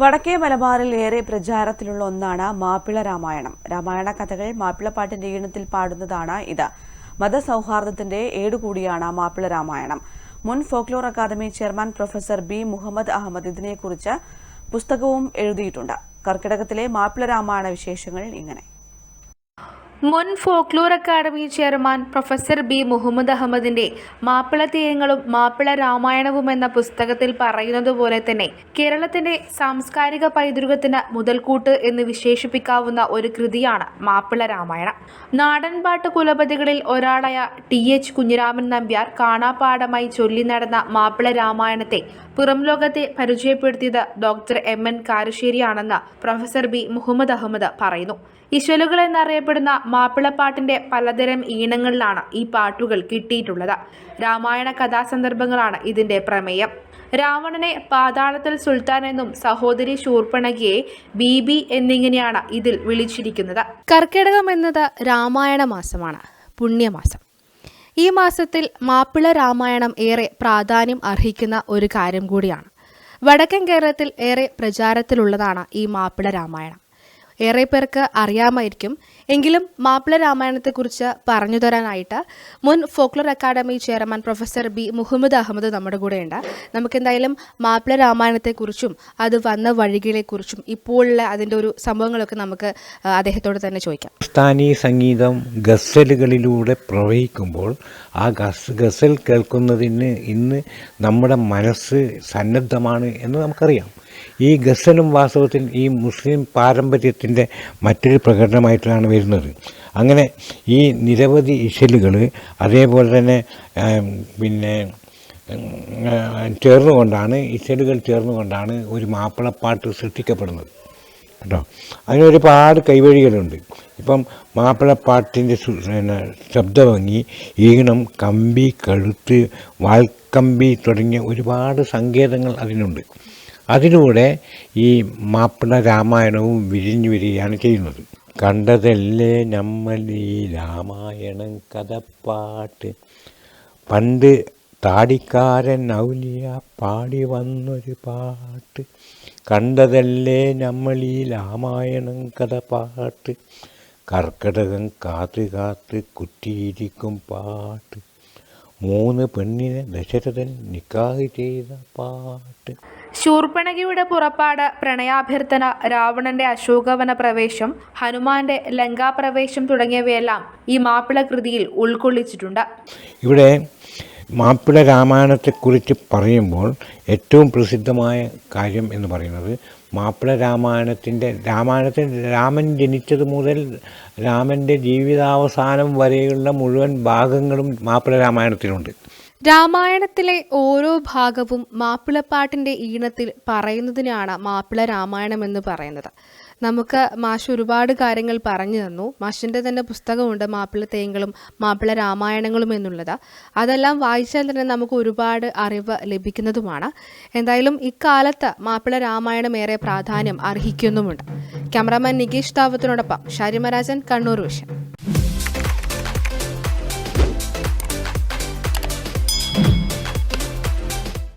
വടക്കേ മലബാറിൽ ഏറെ പ്രചാരത്തിലുള്ള ഒന്നാണ് മാപ്പിള രാമായണം. രാമായണ കഥകൾ മാപ്പിളപ്പാട്ടിന്റെ ഈണത്തിൽ പാടുന്നതാണ് ഇത്. മതസൗഹാർദ്ദത്തിന്റെ ഏടുകൂടിയാണ് മാപ്പിള രാമായണം. മുൻ folklore academy chairman professor B Muhammad Ahmed ഇതിനെക്കുറിച്ച് പുസ്തകവും എഴുതിയിട്ടുണ്ട്. കർക്കിടകത്തിലെ മാപ്പിള രാമായണ വിശേഷങ്ങൾ ഇങ്ങനെ. മുൻ folklore academy chairman professor B Muhammad അഹമ്മദിന്റെ മാപ്പിള തീരങ്ങളും മാപ്പിള രാമായണവും എന്ന പുസ്തകത്തിൽ പറയുന്നത് പോലെ തന്നെ കേരളത്തിന്റെ സാംസ്കാരിക പൈതൃകത്തിന് മുതൽക്കൂട്ട് എന്ന് വിശേഷിപ്പിക്കാവുന്ന ഒരു കൃതിയാണ് മാപ്പിള രാമായണം. നാടൻപാട്ട് കുലപതികളിൽ ഒരാളായ ടി എച്ച് കുഞ്ഞിരാമൻ നമ്പ്യാർ കാണാപ്പാടമായി ചൊല്ലി നടന്ന മാപ്പിള രാമായണത്തെ പുറം ലോകത്തെ പരിചയപ്പെടുത്തിയത് ഡോക്ടർ എം എൻ കാരശ്ശേരിയാണെന്ന് പ്രൊഫസർ ബി മുഹമ്മദ് അഹമ്മദ് പറയുന്നു. ഇശലുകൾ എന്നറിയപ്പെടുന്ന മാപ്പിളപ്പാട്ടിന്റെ പലതരം ഈണങ്ങളിലാണ് ഈ പാട്ടുകൾ കിട്ടിയിട്ടുള്ളത്. രാമായണ കഥാസന്ദർഭങ്ങളാണ് ഇതിന്റെ പ്രമേയം. രാവണനെ പാതാളത്തിൽ സുൽത്താൻ എന്നും സഹോദരി ശൂർപ്പണകിയെ ബീബി എന്നിങ്ങനെയാണ് ഇതിൽ വിളിച്ചിരിക്കുന്നത്. കർക്കിടകം എന്നത് രാമായണ മാസമാണ് പുണ്യമാസം. ഈ മാസത്തിൽ മാപ്പിള രാമായണം ഏറെ പ്രാധാന്യം അർഹിക്കുന്ന ഒരു കാര്യം കൂടിയാണ്. വടക്കൻ കേരളത്തിൽ ഏറെ പ്രചാരത്തിലുള്ളതാണ് ഈ മാപ്പിള രാമായണം. ഏറെ പേർക്ക് അറിയാമായിരിക്കും എങ്കിലും മാപ്പിള രാമായണത്തെക്കുറിച്ച് പറഞ്ഞു തരാനായിട്ട് മുൻ folklore academy chairman professor B Muhammad Ahmed നമ്മുടെ കൂടെയുണ്ട്. നമുക്കെന്തായാലും മാപ്പിള രാമായണത്തെക്കുറിച്ചും അത് വന്ന വഴികളെക്കുറിച്ചും ഇപ്പോഴുള്ള അതിന്റെ ഒരു സംഭവങ്ങളൊക്കെ നമുക്ക് അദ്ദേഹത്തോട് തന്നെ ചോദിക്കാം. സ്ഥാനി സംഗീതം ഗസലുകളിലൂടെ പ്രവഹിക്കുമ്പോൾ ആ ഗസ് ഗസൽ കേൾക്കുന്നതിന് ഇന്ന് നമ്മുടെ മനസ്സ് സന്നദ്ധമാണ് എന്ന് നമുക്കറിയാം. ഈ ഗസലും വാസ്തവത്തിൽ ഈ മുസ്ലിം പാരമ്പര്യത്തിന്റെ മറ്റൊരു പ്രകടനമായിട്ടാണ് വരുന്നത് അങ്ങനെ ഈ നിരവധി ഇശലുകൾ അതേപോലെ തന്നെ പിന്നെ ചേർന്നുകൊണ്ടാണ് ഇശലുകൾ ചേർന്നുകൊണ്ടാണ് ഒരു മാപ്പിളപ്പാട്ട് സൃഷ്ടിക്കപ്പെടുന്നത്. കേട്ടോ? അതിന് ഒരുപാട് കൈവഴികളുണ്ട്. ഇപ്പം മാപ്പിളപ്പാട്ടിന്റെ ശബ്ദഭംഗി ഈണം കമ്പി കഴുത്ത് വാൽക്കമ്പി തുടങ്ങിയ ഒരുപാട് സങ്കേതങ്ങൾ അതിനുണ്ട്. അതിലൂടെ ഈ മാപ്പിള രാമായണവും വിരിഞ്ഞു വരികയാണ് ചെയ്യുന്നത്. കണ്ടതല്ലേ നമ്മൾ ഈ രാമായണം കഥപ്പാട്ട്. പണ്ട് താടിക്കാരൻ ഔലിയ പാടി വന്നൊരു പാട്ട്. കണ്ടതല്ലേ നമ്മൾ ഈ രാമായണം കഥപ്പാട്ട്. പാട്ട് കർക്കിടകം കാത്ത് കാത്ത് കുറ്റിയിരിക്കും പാട്ട്. മൂന്ന് പെണ്ണിനെ ദശരഥൻ നിക്കാഹ് ചെയ്ത പാട്ട്. ശൂർപ്പണകിയുടെ പുറപ്പാട് പ്രണയാഭ്യർത്ഥന രാവണന്റെ അശോകവന പ്രവേശം ഹനുമാന്റെ ലങ്കാപ്രവേശം തുടങ്ങിയവയെല്ലാം ഈ മാപ്പിള കൃതിയിൽ ഉൾക്കൊള്ളിച്ചിട്ടുണ്ട്. ഇവിടെ മാപ്പിള രാമായണത്തെക്കുറിച്ച് പറയുമ്പോൾ ഏറ്റവും പ്രസിദ്ധമായ കാര്യം എന്ന് പറയുന്നത് മാപ്പിള രാമായണത്തിന്റെ രാമായണത്തിൽ രാമൻ ജനിച്ചത് മുതൽ രാമന്റെ ജീവിതാവസാനം വരെയുള്ള മുഴുവൻ ഭാഗങ്ങളും മാപ്പിള രാമായണത്തിലുണ്ട്. രാമായണത്തിലെ ഓരോ ഭാഗവും മാപ്പിളപ്പാട്ടിന്റെ ഈണത്തിൽ പറയുന്നതിനാണ് മാപ്പിള രാമായണം എന്ന് പറയുന്നത്. നമുക്ക് മാഷ് ഒരുപാട് കാര്യങ്ങൾ പറഞ്ഞു തന്നു. മാഷിന്റെ തന്നെ പുസ്തകമുണ്ട് മാപ്പിള തേങ്ങളും മാപ്പിള രാമായണങ്ങളും എന്നുള്ളത്. അതെല്ലാം വായിച്ചാൽ തന്നെ നമുക്ക് ഒരുപാട് അറിവ് ലഭിക്കുന്നതുമാണ്. എന്തായാലും ഇക്കാലത്ത് മാപ്പിള രാമായണം ഏറെ പ്രാധാന്യം അർഹിക്കുന്നുമുണ്ട്. ക്യാമറാമാൻ നികേഷ് താവത്തിനോടൊപ്പം ഷാരിമരാജൻ കണ്ണൂർ വിഷൻ.